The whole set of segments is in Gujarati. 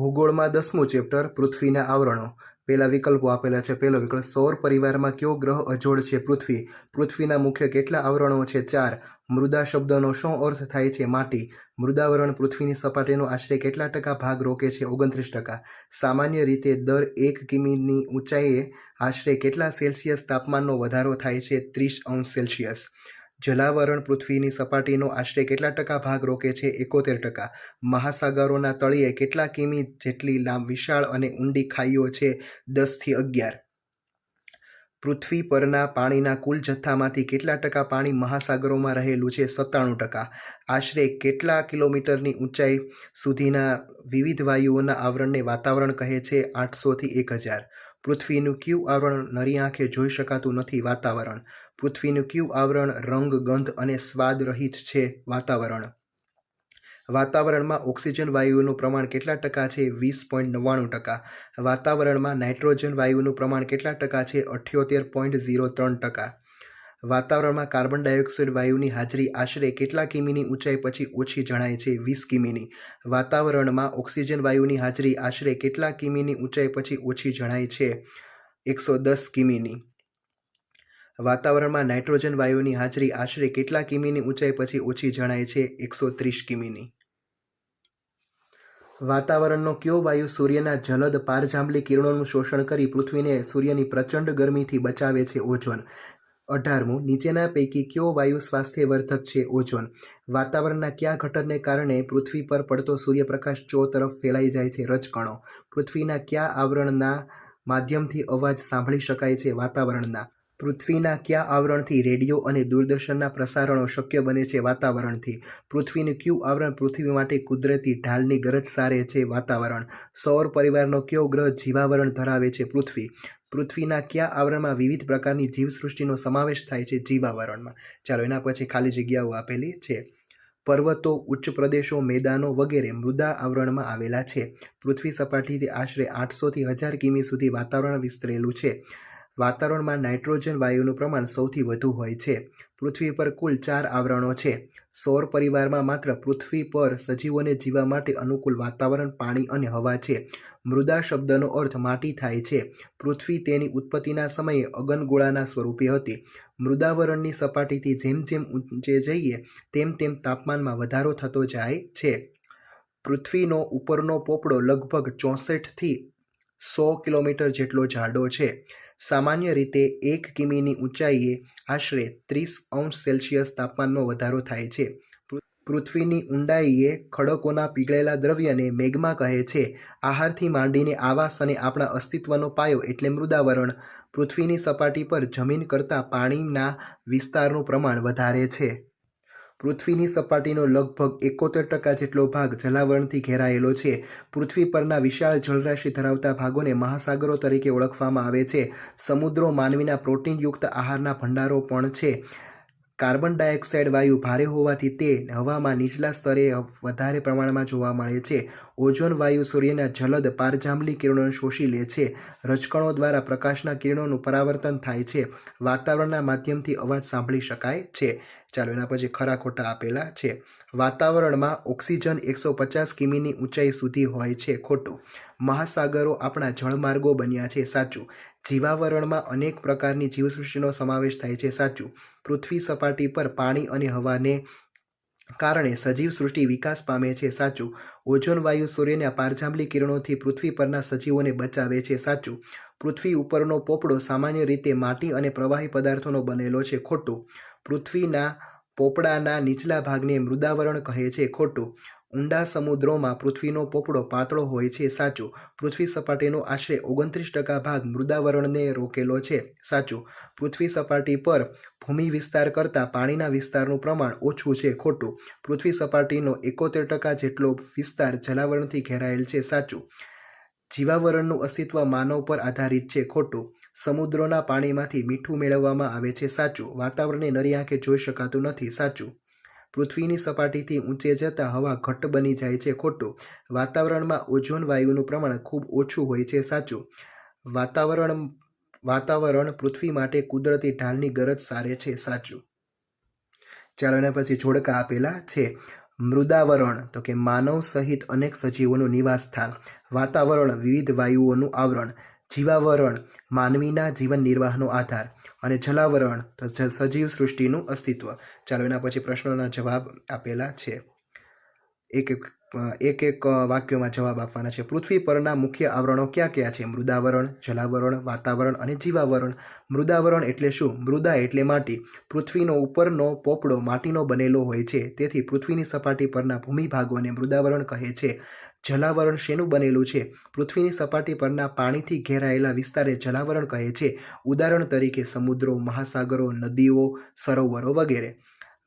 ભૂગોળમાં દસમું ચેપ્ટર, પૃથ્વીના આવરણો. પહેલા વિકલ્પો આપેલા છે. પહેલો વિકલ્પ, સૌર પરિવારમાં કયો ગ્રહ અજોડ છે? પૃથ્વી. પૃથ્વીના મુખ્ય કેટલા આવરણો છે? ચાર. મૃદા શબ્દનો શું અર્થ થાય છે? માટી. મૃદાવરણ પૃથ્વીની સપાટીનો આશરે કેટલા ટકા ભાગ રોકે છે? ઓગણત્રીસ ટકા. સામાન્ય રીતે દર એક કિમીની ઊંચાઈએ આશરે કેટલા સેલ્સિયસ તાપમાનનો વધારો થાય છે? ત્રીસ અંશ સેલ્સિયસ. જલાવરણ પૃથ્વીની સપાટીનો આશરે કેટલા ટકા ભાગ રોકે છે? એકોતેર ટકા. મહાસાગરોના તળિયે કેટલા કિમી જેટલી લાંબ વિશાળ અને ઊંડી ખાઈઓ છે? દસથી અગિયાર. પૃથ્વી પરના પાણીના કુલ જથ્થામાંથી કેટલા ટકા પાણી મહાસાગરોમાં રહેલું છે? સત્તાણું ટકા. આશરે કેટલા કિલોમીટરની ઊંચાઈ સુધીના વિવિધ વાયુઓના આવરણને વાતાવરણ કહે છે? આઠસોથી એક હજાર. પૃથ્વીનું ક્યુ આવરણ નરી આંખે જોઈ શકાતું નથી વાતાવરણ. પૃથ્વીનું ક્યુ આવરણ રંગ, ગંધ અને સ્વાદ રહિત છે? વાતાવરણ. વાતાવરણમાં ઓક્સિજન વાયુઓનું પ્રમાણ કેટલા ટકા છે? વીસ પોઈન્ટ નવ્વાણું ટકા. વાતાવરણમાં નાઇટ્રોજન વાયુનું પ્રમાણ કેટલા ટકા છે? અઠ્યોતેર પોઈન્ટ ઝીરો ત્રણ ટકા. વાતાવરણમાં કાર્બન ડાયોક્સાઇડ વાયુની હાજરી આશરે કેટલા કિમીની ઊંચાઈ પછી ઓછી જણાય છે? વીસ કિમીની. વાતાવરણમાં ઓક્સિજન વાયુની હાજરી આશરે કેટલા કિમીની ઊંચાઈ પછી ઓછી જણાય છે? એકસો દસ કિમીની. વાતાવરણમાં નાઇટ્રોજન વાયુની હાજરી આશરે કેટલા કિમીની ઊંચાઈ પછી ઓછી જણાય છે? એકસો ત્રીસ કિમીની. વાતાવરણનો કયો વાયુ સૂર્યના જલદ પારજાંબલી કિરણોનું શોષણ કરી પૃથ્વીને સૂર્યની પ્રચંડ ગરમીથી બચાવે છે ઓઝોન? અઢારમું, નીચેના પૈકી કયો વાયુ સ્વાસ્થ્યવર્ધક છે ઓઝોન? વાતાવરણના કયા ઘટકને કારણે પૃથ્વી પર પડતો સૂર્યપ્રકાશ ચો તરફ ફેલાઈ જાય છે? રજકણો. પૃથ્વીના કયા આવરણના માધ્યમથી અવાજ સાંભળી શકાય છે વાતાવરણના? પૃથ્વીના કયા આવરણથી રેડિયો અને દૂરદર્શનના પ્રસારણો શક્ય બને છે વાતાવરણથી? પૃથ્વીનું કયું આવરણ પૃથ્વી માટે કુદરતી ઢાલની ગરજ સારે છે વાતાવરણ? સૌર પરિવારનો કયો ગ્રહ જીવાવરણ ધરાવે છે પૃથ્વી? પૃથ્વીના કયા આવરણમાં વિવિધ પ્રકારની જીવસૃષ્ટિનો સમાવેશ થાય છે જીવાવરણમાં? ચાલો એના પછી ખાલી જગ્યાઓ આપેલી છે. પર્વતો, ઉચ્ચ પ્રદેશો, મેદાનો વગેરે મૃદા આવરણમાં આવેલા છે. પૃથ્વી સપાટીથી આશરે આઠસોથી હજાર કિમી સુધી વાતાવરણ વિસ્તરેલું છે. વાતાવરણમાં નાઇટ્રોજન વાયુનું પ્રમાણ સૌથી વધુ હોય છે. પૃથ્વી પર કુલ ચાર આવરણો છે. સૌર પરિવારમાં માત્ર પૃથ્વી પર સજીવોને જીવવા માટે અનુકૂળ વાતાવરણ, પાણી અને હવા છે. મૃદા શબ્દનો અર્થ માટી થાય છે. પૃથ્વી તેની ઉત્પત્તિના સમયે અગનગોળાના સ્વરૂપે હતી. મૃદાવરણની સપાટીથી જેમ જેમ ઊંચે જઈએ, તેમ તેમ તાપમાનમાં વધારો થતો જાય છે. પૃથ્વીનો ઉપરનો પોપડો લગભગ ચોસઠથી સો કિલોમીટર જેટલો જાડો છે. સામાન્ય રીતે એક કિમીની ઊંચાઈએ આશરે ત્રીસ અંશ સેલ્સિયસ તાપમાનનો વધારો થાય છે. પૃથ્વીની ઊંડાઈએ ખડકોના પીગળેલા દ્રવ્યને મેગ્મા કહે છે. આહારથી માંડીને આવાસ અને આપણા અસ્તિત્વનો પાયો એટલે મૃદાવરણ, પૃથ્વીની સપાટી પર જમીન કરતાં પાણીના વિસ્તારનું પ્રમાણ વધારે છે. પૃથ્વીની સપાટીનો લગભગ એકોતેર ટકા જેટલો ભાગ જલાવરણથી ઘેરાયેલો છે. પૃથ્વી પરના વિશાળ જળરાશિ ધરાવતા ભાગોને મહાસાગરો તરીકે ઓળખવામાં આવે છે. સમુદ્રો માનવીના પ્રોટીનયુક્ત આહારના ભંડારો પણ છે. કાર્બન ડાયોક્સાઇડ વાયુ ભારે હોવાથી તે હવામાં નીચલા સ્તરે વધારે પ્રમાણમાં જોવા મળે છે. ઓઝોન વાયુ સૂર્યના જલદ પારજાંબલી કિરણોને શોષી લે છે. રજકણો દ્વારા પ્રકાશના કિરણોનું પરાવર્તન થાય છે. વાતાવરણના માધ્યમથી અવાજ સાંભળી શકાય છે. ચાલો એના પછી ખરા ખોટા આપેલા છે. વાતાવરણમાં ઓક્સિજન એકસો પચાસ કિમીની ઊંચાઈ સુધી હોય છે ખોટું. મહાસાગરો આપણા જળમાર્ગો બન્યા છે સાચું. જીવાવરણમાં અનેક પ્રકારની જીવસૃષ્ટિનો સમાવેશ થાય છે સાચું. પૃથ્વી સપાટી પર પાણી અને હવાને કારણે સજીવ સૃષ્ટિ વિકાસ પામે છે સાચું. ઓઝોન વાયુ સૂર્યના પારજાંબલી કિરણોથી પૃથ્વી પરના સજીવોને બચાવે છે સાચું. પૃથ્વી ઉપરનો પોપડો સામાન્ય રીતે માટી અને પ્રવાહી પદાર્થોનો બનેલો છે ખોટું. પૃથ્વીના પોપડાના નીચલા ભાગને મૃદાવરણ કહે છે ખોટું. ઊંડા સમુદ્રોમાં પૃથ્વીનો પોપડો પાતળો હોય છે સાચું. પૃથ્વી સપાટીનો આશરે ઓગણત્રીસ ટકા ભાગ મૃદાવરણને રોકેલો છે સાચું. પૃથ્વી સપાટી પર ભૂમિ વિસ્તાર કરતાં પાણીના વિસ્તારનું પ્રમાણ ઓછું છે, ખોટું. પૃથ્વી સપાટીનો એકોતેર ટકા જેટલો વિસ્તાર જલાવરણથી ઘેરાયેલ છે, સાચું. જીવાવરણનું અસ્તિત્વ માનવ પર આધારિત છે, ખોટું. સમુદ્રોના પાણીમાંથી મીઠું મેળવવામાં આવે છે, સાચું. વાતાવરણને નરી આંખે જોઈ શકાતું નથી, સાચું. પૃથ્વીની સપાટીથી ઊંચે જતાં હવા ઘટ્ટ બની જાય છે, ખોટું. વાતાવરણમાં ઓઝોન વાયુનું પ્રમાણ ખૂબ ઓછું હોય છે, સાચું. વાતાવરણ વાતાવરણ પૃથ્વી માટે કુદરતી ઢાલની ગરજ સારે છે, સાચું. ચાલો એના પછી જોડકા આપેલા છે. મૃદાવરણ, તો કે માનવ સહિત અનેક સજીવોનું નિવાસસ્થાન વાતાવરણ, વિવિધ વાયુઓનું આવરણ. જીવાવરણ, માનવીના જીવન નિર્વાહનો આધાર. અને જલાવરણ, તો સજીવ સૃષ્ટિનું અસ્તિત્વ. ચાલો એના પછી પ્રશ્નોના જવાબ આપેલા છે. એક એક એક એક વાક્યોમાં જવાબ આપવાના છે. પૃથ્વી પરના મુખ્ય આવરણો ક્યાં ક્યાં છે? મૃદાવરણ, જલાવરણ, વાતાવરણ અને જીવાવરણ. મૃદાવરણ એટલે શું? મૃદા એટલે માટી. પૃથ્વીનો ઉપરનો પોપડો માટીનો બનેલો હોય છે. તેથી પૃથ્વીની સપાટી પરના ભૂમિભાગોને મૃદાવરણ કહે છે. જલાવરણ શેનું બનેલું છે? પૃથ્વીની સપાટી પરના પાણીથી ઘેરાયેલા વિસ્તારે જલાવરણ કહે છે. ઉદાહરણ તરીકે સમુદ્રો, મહાસાગરો, નદીઓ, સરોવરો વગેરે.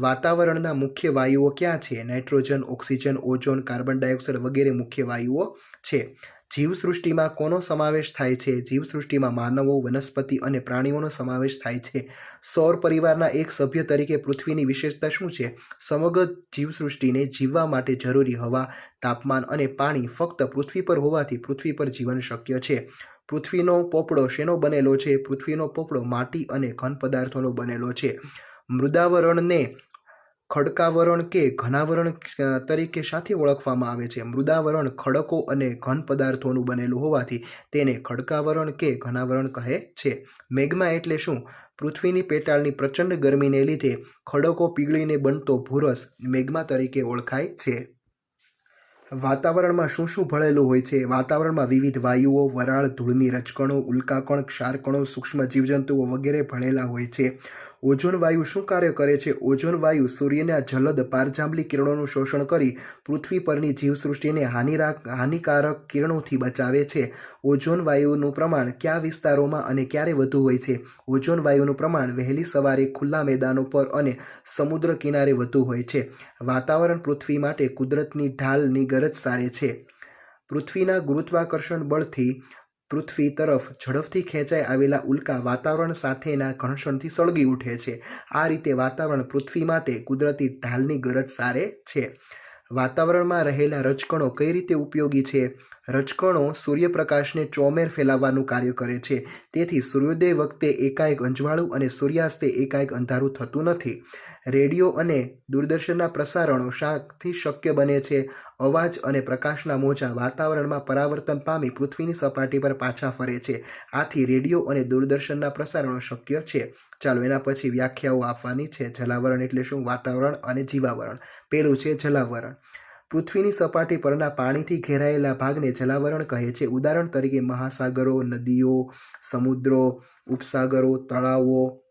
વાતાવરણના મુખ્ય વાયુઓ ક્યાં છે? Nitrogen, oxygen, ozone, carbon dioxide વગેરે મુખ્ય વાયુઓ છે. જીવસૃષ્ટિમાં કોનો સમાવેશ થાય છે? જીવસૃષ્ટિમાં માનવો, વનસ્પતિ અને પ્રાણીઓનો સમાવેશ થાય છે. સૌર પરિવારના એક સભ્ય તરીકે પૃથ્વીની વિશેષતા શું છે? સમગ્ર જીવસૃષ્ટિને જીવવા માટે જરૂરી હવા, તાપમાન અને પાણી ફક્ત પૃથ્વી પર હોવાથી પૃથ્વી પર જીવન શક્ય છે. પૃથ્વીનો પોપડો શેનો બનેલો છે? પૃથ્વીનો પોપડો માટી અને ઘન પદાર્થોનો બનેલો છે. મૃદાવરણને ખડકાવરણ કે ઘનાવરણ તરીકે શાથી ઓળખવામાં આવે છે. મૃદાવરણ ખડકો અને ઘન પદાર્થોનું બનેલું હોવાથી તેને ખડકાવરણ કે ઘનાવરણ કહે છે. મેઘમાં એટલે શું? પૃથ્વીની પેટાળની પ્રચંડ ગરમીને લીધે ખડકો પીગળીને બનતો ભૂરસ મેઘમા તરીકે ઓળખાય છે. વાતાવરણમાં શું શું ભળેલું હોય છે? વાતાવરણમાં વિવિધ વાયુઓ, વરાળ, ધૂળની રજકણો ઉલ્કાકણ ક્ષારકણો, સૂક્ષ્મ જીવજંતુઓ વગેરે ભળેલા હોય છે. ઓઝોન વાયુ શું કાર્ય કરે છે? ઓઝોન વાયુ સૂર્યના જલદ પારજાંબલી કિરણોનું શોષણ કરી પૃથ્વી પરની જીવસૃષ્ટિને હાનિરાક, હાનિકારક કિરણોથી બચાવે છે. ઓઝોન વાયુનું પ્રમાણ કયા વિસ્તારોમાં અને ક્યારે વધુ હોય છે? ઓઝોન વાયુનું પ્રમાણ વહેલી સવારે ખુલ્લા મેદાનો પર અને સમુદ્ર કિનારે વધુ હોય છે. વાતાવરણ પૃથ્વી માટે કુદરતની ઢાલની ગરજ સારે છે. પૃથ્વીના ગુરુત્વાકર્ષણ બળથી પૃથ્વી તરફ ઝડપથી ખેંચાઈ આવેલા ઉલ્કા વાતાવરણ સાથેના ઘર્ષણથી સળગી ઉઠે છે. આ રીતે વાતાવરણ પૃથ્વી માટે કુદરતી ઢાલની ગરજ સારે છે. વાતાવરણમાં રહેલા રજકણો કઈ રીતે ઉપયોગી છે? રજકણો સૂર્યપ્રકાશને ચોમેર ફેલાવવાનું કાર્ય કરે છે. તેથી સૂર્યોદય વખતે એકાએક અંજવાળું અને સૂર્યાસ્તે એકાએક અંધારું થતું નથી. રેડિયો અને દૂરદર્શનના પ્રસારણો શાથી શક્ય બને છે. અવાજ અને પ્રકાશના મોજા વાતાવરણમાં પરાવર્તન પામી પૃથ્વીની સપાટી પર પાછા ફરે છે. આથી રેડિયો અને દૂરદર્શનના પ્રસારણો શક્ય છે. ચાલો એના પછી વ્યાખ્યાઓ આપવાની છે. જલાવરણ એટલે શું? વાતાવરણ અને જીવાવરણ. પેલું છે જલાવરણ. પૃથ્વીની સપાટી પરના પાણીથી ઘેરાયેલા ભાગને જલાવરણ કહે છે. ઉદાહરણ તરીકે મહાસાગરો, નદીઓ, સમુદ્રો, ઉપસાગરો, તળાવો,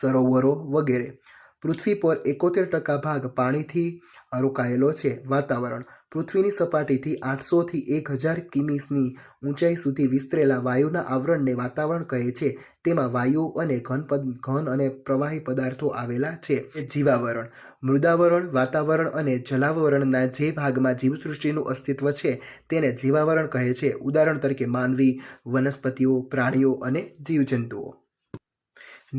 સરોવરો વગેરે. પૃથ્વી પર એકોતેર ટકા ભાગ પાણીથી રોકાયેલો છે વાતાવરણ. પૃથ્વીની સપાટીથી આઠસોથી એક હજાર કિમીસની ઊંચાઈ સુધી વિસ્તરેલા વાયુના આવરણને વાતાવરણ કહે છે. તેમાં વાયુ અને ઘન ઘન અને પ્રવાહી પદાર્થો આવેલા છે. જીવાવરણ. મૃદાવરણ, વાતાવરણ અને જલાવરણના જે ભાગમાં જીવસૃષ્ટિનું અસ્તિત્વ છે તેને જીવાવરણ કહે છે. ઉદાહરણ તરીકે માનવી, વનસ્પતિઓ, પ્રાણીઓ અને જીવજંતુઓ.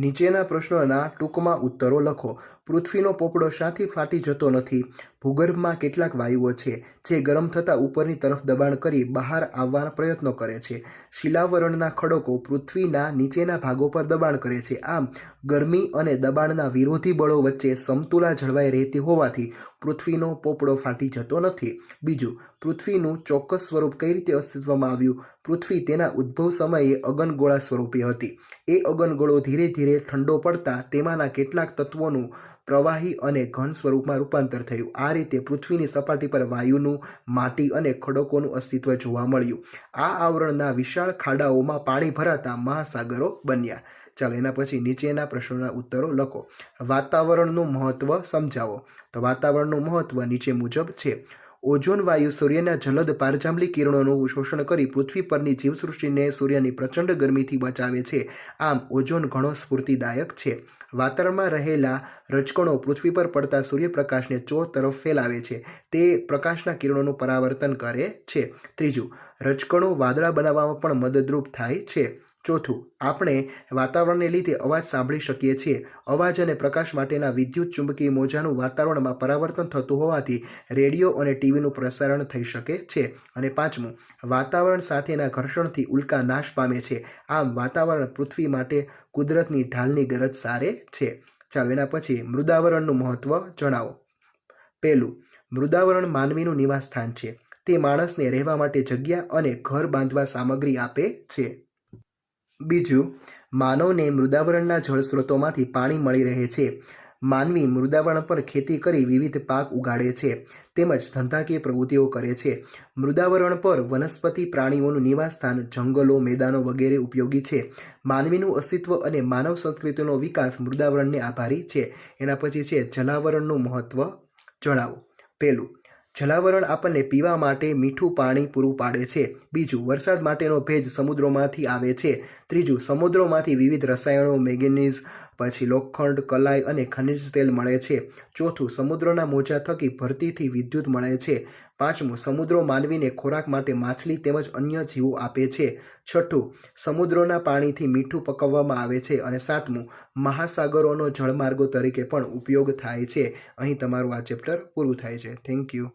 નીચેના પ્રશ્નોના ટૂંકમાં ઉત્તરો લખો. પૃથ્વીનો પોપડો શાથી ફાટી જતો નથી. ભૂગર્ભમાં કેટલાક વાયુઓ છે, જે ગરમ થતાં ઉપરની તરફ દબાણ કરી બહાર આવવાના પ્રયત્નો કરે છે. શિલાવરણના ખડકો પૃથ્વીના નીચેના ભાગો પર દબાણ કરે છે. આમ, ગરમી અને દબાણના વિરોધી બળો વચ્ચે સમતુલા જળવાઈ રહેતી હોવાથી પૃથ્વીનો પોપડો ફાટી જતો નથી. બીજું, પૃથ્વીનું ચોક્કસ સ્વરૂપ કઈ રીતે અસ્તિત્વમાં આવ્યું? પૃથ્વી તેના ઉદ્ભવ સમયે અગનગોળા સ્વરૂપે હતી. એ અગનગોળો ધીરે ધીરે ઠંડો પડતા તેમાંના કેટલાક તત્વોનું પ્રવાહી અને ઘન સ્વરૂપમાં રૂપાંતર થયું. આ રીતે પૃથ્વીની સપાટી પર વાયુનું, માટી અને ખડકોનું અસ્તિત્વ જોવા મળ્યું. આ આવરણના વિશાળ ખાડાઓમાં પાણી ભરાતા મહાસાગરો બન્યા. ચાલો એના પછી નીચેના પ્રશ્નોના ઉત્તરો લખો. વાતાવરણનું મહત્વ સમજાવો. તો વાતાવરણનું મહત્વ નીચે મુજબ છે. ઓઝોન વાયુ સૂર્યના જલદ પારજાંબલી કિરણોનું શોષણ કરી પૃથ્વી પરની જીવસૃષ્ટિને સૂર્યની પ્રચંડ ગરમીથી બચાવે છે. આમ ઓઝોન ઘણો સ્ફૂર્તિદાયક છે. વાતાવરણમાં રહેલા રજકણો પૃથ્વી પર પડતા સૂર્યપ્રકાશને ચો તરફ ફેલાવે છે. તે પ્રકાશના કિરણોનું પરાવર્તન કરે છે. ત્રીજું, રજકણો વાદળા બનાવવામાં પણ મદદરૂપ થાય છે. ચોથું, આપણે વાતાવરણને લીધે અવાજ સાંભળી શકીએ છીએ. અવાજ અને પ્રકાશ માટેના વિદ્યુત ચુંબકીય મોજાનું વાતાવરણમાં પરાવર્તન થતું હોવાથી રેડિયો અને ટીવીનું પ્રસારણ થઈ શકે છે. અને પાંચમું, વાતાવરણ સાથેના ઘર્ષણથી ઉલ્કા નાશ પામે છે. આમ વાતાવરણ પૃથ્વી માટે કુદરતની ઢાલની ગરજ સારે છે. ચાલો, એના પછી મૃદાવરણનું મહત્વ જણાવો. પહેલું, મૃદાવરણ માનવીનું નિવાસસ્થાન છે. તે માણસને રહેવા માટે જગ્યા અને ઘર બાંધવા સામગ્રી આપે છે. બીજું, માનવને મૃદાવરણના જળ સ્ત્રોતોમાંથી પાણી મળી રહે છે. માનવી મૃદાવરણ પર ખેતી કરી વિવિધ પાક ઉગાડે છે, તેમજ ધંધાકીય પ્રવૃત્તિઓ કરે છે. મૃદાવરણ પર વનસ્પતિ પ્રાણીઓનું નિવાસસ્થાન, જંગલો, મેદાનો વગેરે ઉપયોગી છે. માનવીનું અસ્તિત્વ અને માનવ સંસ્કૃતિનો વિકાસ મૃદાવરણને આભારી છે. એના પછી છે જલાવરણનું મહત્ત્વ જણાવો. પહેલું જલાવરણ આપણને પીવા માટે મીઠું પાણી પૂરું પાડે છે. બીજું, વરસાદ માટેનો ભેજ સમુદ્રોમાંથી આવે છે. ત્રીજું, સમુદ્રોમાંથી વિવિધ રસાયણો, મેંગેનીઝ, પછી લોખંડ, કલાઈ અને ખનિજ તેલ મળે છે. ચોથું, સમુદ્રના મોજા થકી ભરતીથી વિદ્યુત મળે છે. પાંચમું, સમુદ્રો માનવીને ખોરાક માટે માછલી તેમજ અન્ય જીવો આપે છે. છઠ્ઠું, સમુદ્રોના પાણીથી મીઠું પકવવામાં આવે છે. અને સાતમું, મહાસાગરોનો જળમાર્ગો તરીકે પણ ઉપયોગ થાય છે. અહીં તમારું આ ચેપ્ટર પૂરું થાય છે. Thank you.